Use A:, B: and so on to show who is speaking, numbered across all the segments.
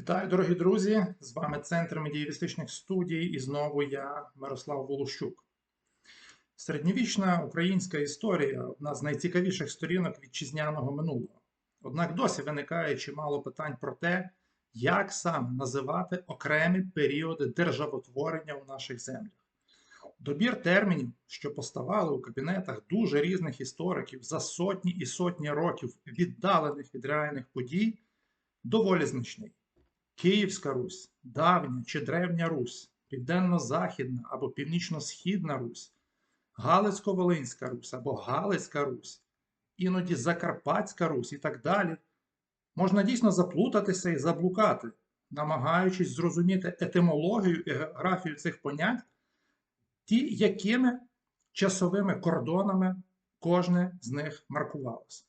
A: Вітаю, дорогі друзі! З вами Центр медієвістичних студій, і знову я, Мирослав Волощук. Середньовічна українська історія одна з найцікавіших сторінок вітчизняного минулого. Однак досі виникає чимало питань про те, як саме називати окремі періоди державотворення у наших землях. Добір термінів, що поставали у кабінетах дуже різних істориків за сотні і сотні років віддалених від реальних подій, доволі значний. Київська Русь, давня чи древня Русь, Південно-Західна або Північно-Східна Русь, Галицько-Волинська Русь або Галицька Русь, іноді Закарпатська Русь і так далі, можна дійсно заплутатися і заблукати, намагаючись зрозуміти етимологію і географію цих понять, ті, якими часовими кордонами кожне з них маркувалося.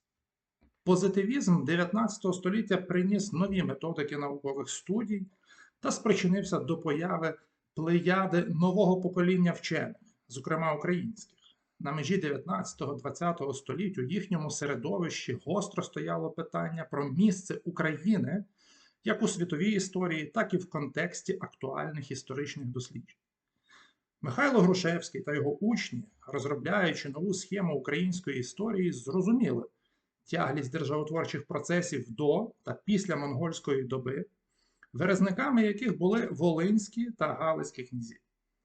A: Позитивізм 19 століття приніс нові методики наукових студій та спричинився до появи плеяди нового покоління вчених, зокрема українських. На межі 19-20 століть у їхньому середовищі гостро стояло питання про місце України як у світовій історії, так і в контексті актуальних історичних досліджень. Михайло Грушевський та його учні, розробляючи нову схему української історії, зрозуміли тяглість державотворчих процесів до та після монгольської доби, виразниками яких були Волинські та Галицькі князі.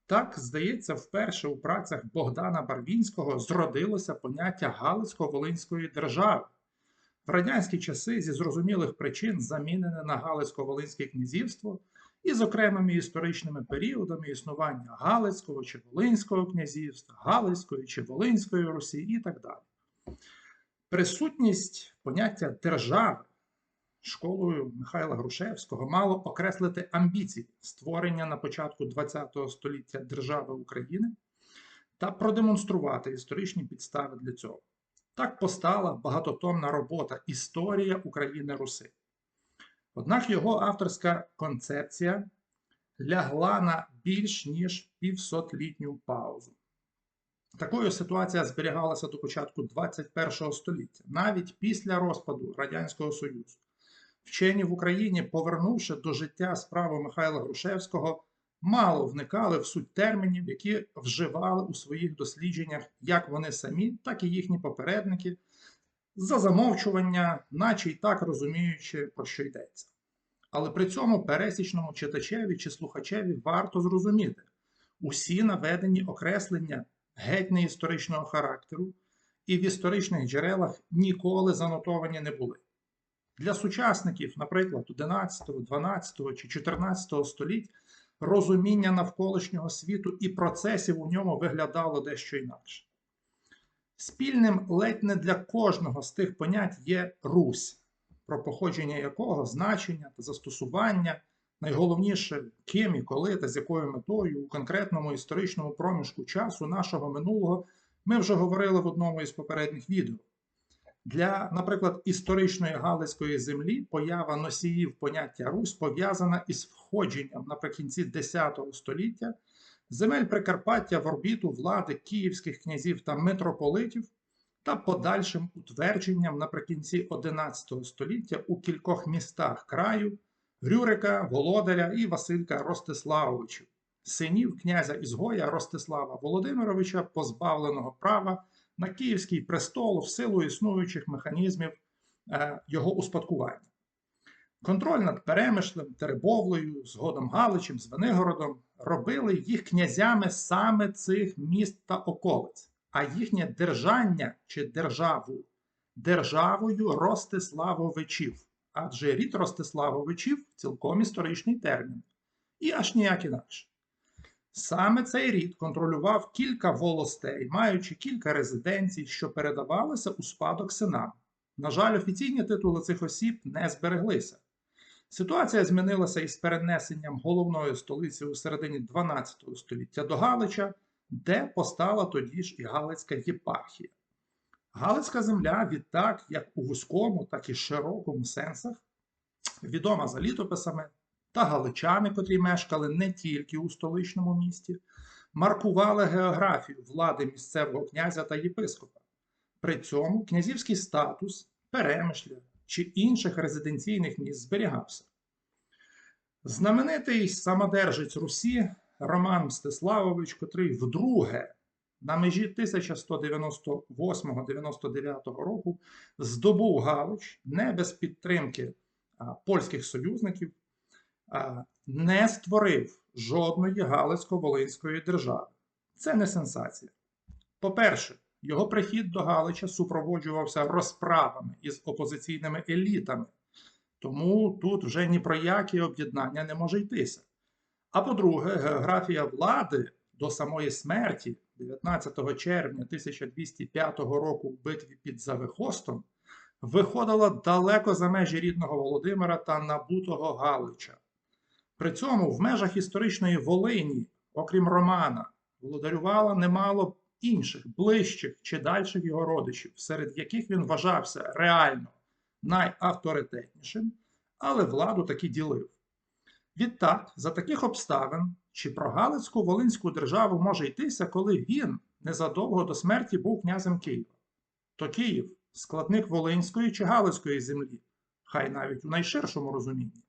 A: Так, здається, вперше у працях Богдана Барвінського зродилося поняття Галицько-Волинської держави. В радянські часи зі зрозумілих причин замінене на Галицько-Волинське князівство і з окремими історичними періодами існування Галицького чи Волинського князівства, Галицької чи Волинської Русі і так далі. Присутність поняття держави школою Михайла Грушевського мало окреслити амбіції створення на початку ХХ століття держави України та продемонструвати історичні підстави для цього. Так постала багатотомна робота Історія України Руси. Однак його авторська концепція лягла на більш ніж півсотлітню паузу. Такою ситуація зберігалася до початку 21 століття, навіть після розпаду Радянського Союзу. Вчені в Україні, повернувши до життя справу Михайла Грушевського, мало вникали в суть термінів, які вживали у своїх дослідженнях як вони самі, так і їхні попередники, за замовчування, наче й так розуміючи, про що йдеться. Але при цьому пересічному читачеві чи слухачеві варто зрозуміти усі наведені окреслення геть не історичного характеру і в історичних джерелах ніколи занотовані не були. Для сучасників, наприклад, 11, 12 чи 14 століть розуміння навколишнього світу і процесів у ньому виглядало дещо інакше. Спільним ледь не для кожного з тих понять є Русь, про походження якого значення та застосування, найголовніше, ким і коли та з якою метою у конкретному історичному проміжку часу нашого минулого ми вже говорили в одному із попередніх відео. Для, наприклад, історичної Галицької землі поява носіїв поняття Русь пов'язана із входженням наприкінці X століття земель Прикарпаття в орбіту влади київських князів та митрополитів та подальшим утвердженням наприкінці XI століття у кількох містах краю Рюрика, Володаря і Василька Ростиславовичів, синів князя Ізгоя Ростислава Володимировича, позбавленого права на Київський престол в силу існуючих механізмів е, його успадкування. Контроль над Перемишлем, Теребовлею, згодом Галичем, Звенигородом робили їх князями саме цих міст та околиць, а їхнє держання чи державу державою Ростиславовичів, адже рід Ростиславовичів цілком історичний термін, і аж ніяк інакше. Саме цей рід контролював кілька волостей, маючи кілька резиденцій, що передавалися у спадок синам. На жаль, офіційні титули цих осіб не збереглися. Ситуація змінилася із перенесенням головної столиці у середині 12 століття до Галича, де постала тоді ж і Галицька єпархія. Галицька земля відтак, як у вузькому, так і широкому сенсах, відома за літописами, та галичани, котрі мешкали не тільки у столичному місті, маркували географію влади місцевого князя та єпископа. При цьому князівський статус, перемишля чи інших резиденційних міст зберігався. Знаменитий самодержець Русі Роман Мстиславович, котрий вдруге на межі 1198-99 року здобув Галич не без підтримки а, польських союзників, а, не створив жодної Галицько-Волинської держави. Це не сенсація. По-перше, його прихід до Галича супроводжувався розправами із опозиційними елітами, тому тут вже ні про які об'єднання не може йтися. А по-друге, географія влади до самої смерті 19 червня 1205 року в битві під Завихостом виходила далеко за межі рідного Володимира та набутого Галича. При цьому в межах історичної Волині, окрім Романа, володарювало немало інших, ближчих чи дальших його родичів, серед яких він вважався реально найавторитетнішим, але владу таки ділив. Відтак, за таких обставин, чи про Галицьку Волинську державу може йтися, коли він незадовго до смерті був князем Києва? То Київ складник Волинської чи Галицької землі, хай навіть у найширшому розумінні.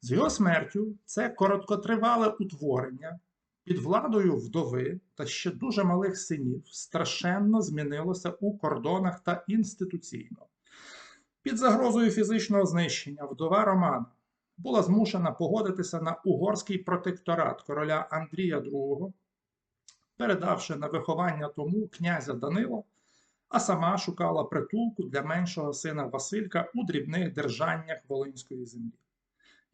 A: З його смертю це короткотривале утворення під владою вдови та ще дуже малих синів страшенно змінилося у кордонах та інституційно. Під загрозою фізичного знищення вдова Романа була змушена погодитися на угорський протекторат короля Андрія II, передавши на виховання тому князя Данила, а сама шукала притулку для меншого сина Василька у дрібних держаннях Волинської землі.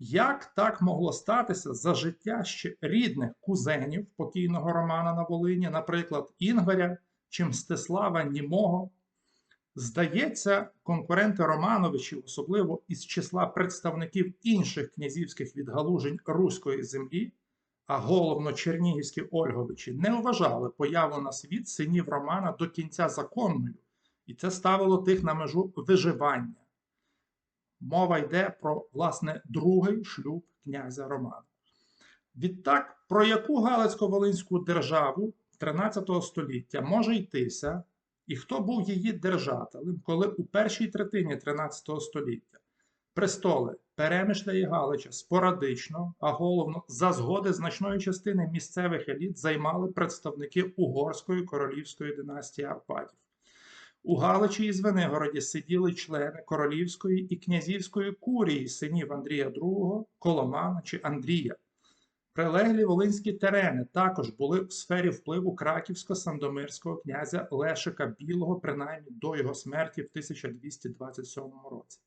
A: Як так могло статися за життя ще рідних кузенів покійного Романа на Волині, наприклад, Інгваря чи Мстислава Німого? Здається, конкуренти Романовичів, особливо із числа представників інших князівських відгалужень Руської землі, а головно чернігівські Ольговичі, не вважали появу на світ синів Романа до кінця законною, і це ставило тих на межу виживання. Мова йде про, власне, другий шлюб князя Романа. Відтак, про яку Галицько-Волинську державу 13 століття може йтися, і хто був її держателем, коли у першій третині 13 століття престоли Перемишля і Галича спорадично, а головно за згоди значної частини місцевих еліт займали представники Угорської королівської династії Арпадів. У Галичі і Звенигороді сиділи члени королівської і князівської курії синів Андрія II, Коломана чи Андрія. Прилеглі волинські терени також були в сфері впливу краківсько-сандомирського князя Лешика Білого, принаймні до його смерті в 1227 році.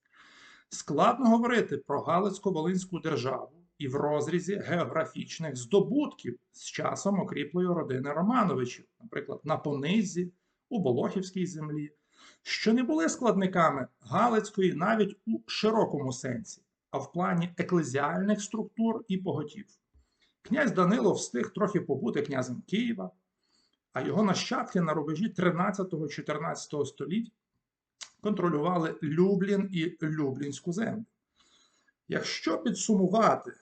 A: Складно говорити про Галицько-Волинську державу і в розрізі географічних здобутків з часом окріплої родини Романовичів, наприклад, на Понизі, у Болохівській землі, що не були складниками Галицької навіть у широкому сенсі, а в плані еклезіальних структур і поготів. Князь Данило встиг трохи побути князем Києва, а його нащадки на рубежі 13-14 століть контролювали Люблін і Люблінську землю. Якщо підсумувати,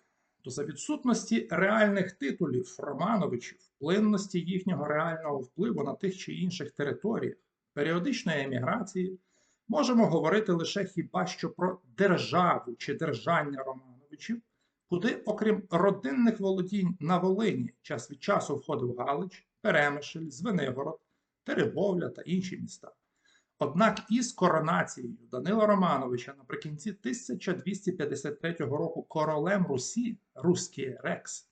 A: то за відсутності реальних титулів Романовичів, вплинності їхнього реального впливу на тих чи інших територіях, періодичної еміграції, можемо говорити лише хіба що про державу чи держання Романовичів, куди, окрім родинних володінь на Волині, час від часу входив Галич, Перемишль, Звенигород, Теребовля та інші міста. Однак із коронацією Данила Романовича наприкінці 1253 року королем Русі Руський Рекс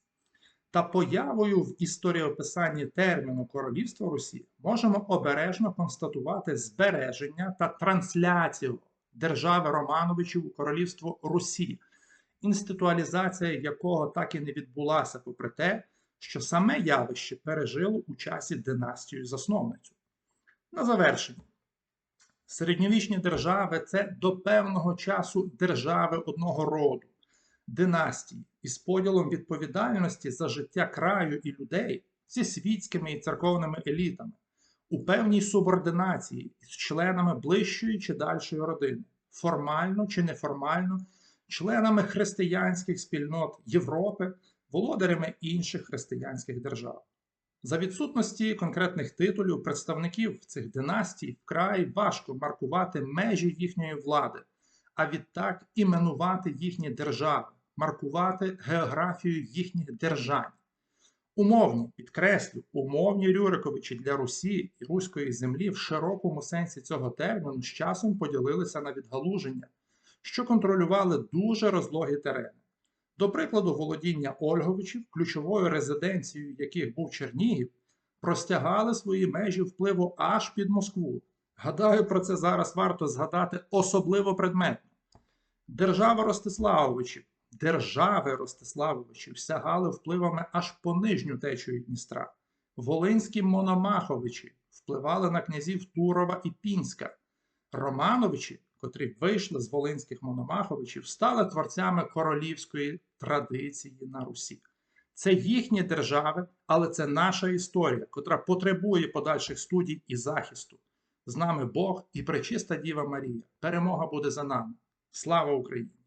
A: та появою в історіописанні терміну Королівство Русі можемо обережно констатувати збереження та трансляцію держави Романовичів у Королівство Русі, інституалізація якого так і не відбулася, попри те, що саме явище пережило у часі династію засновницю. На завершення. Середньовічні держави це до певного часу держави одного роду, династії із поділом відповідальності за життя краю і людей зі світськими і церковними елітами, у певній субординації з членами ближчої чи дальшої родини, формально чи неформально, членами християнських спільнот Європи, володарями інших християнських держав. За відсутності конкретних титулів представників цих династій вкрай важко маркувати межі їхньої влади, а відтак іменувати їхні держави, маркувати географію їхніх держав. Умовні, підкреслю, умовні Рюриковичі для Русі і руської землі в широкому сенсі цього терміну з часом поділилися на відгалуження, що контролювали дуже розлогі терени. До прикладу, володіння Ольговичів, ключовою резиденцією яких був Чернігів, простягали свої межі впливу аж під Москву. Гадаю, про це зараз варто згадати особливо предметно. Держава Ростиславовичів, держави Ростиславовичів сягали впливами аж по нижню течію Дністра. Волинські мономаховичі впливали на князів Турова і Пінська. Романовичі, котрі вийшли з волинських мономаховичів, стали творцями королівської традиції на Русі. Це їхні держави, але це наша історія, котра потребує подальших студій і захисту. З нами Бог і пречиста Діва Марія. Перемога буде за нами. Слава Україні!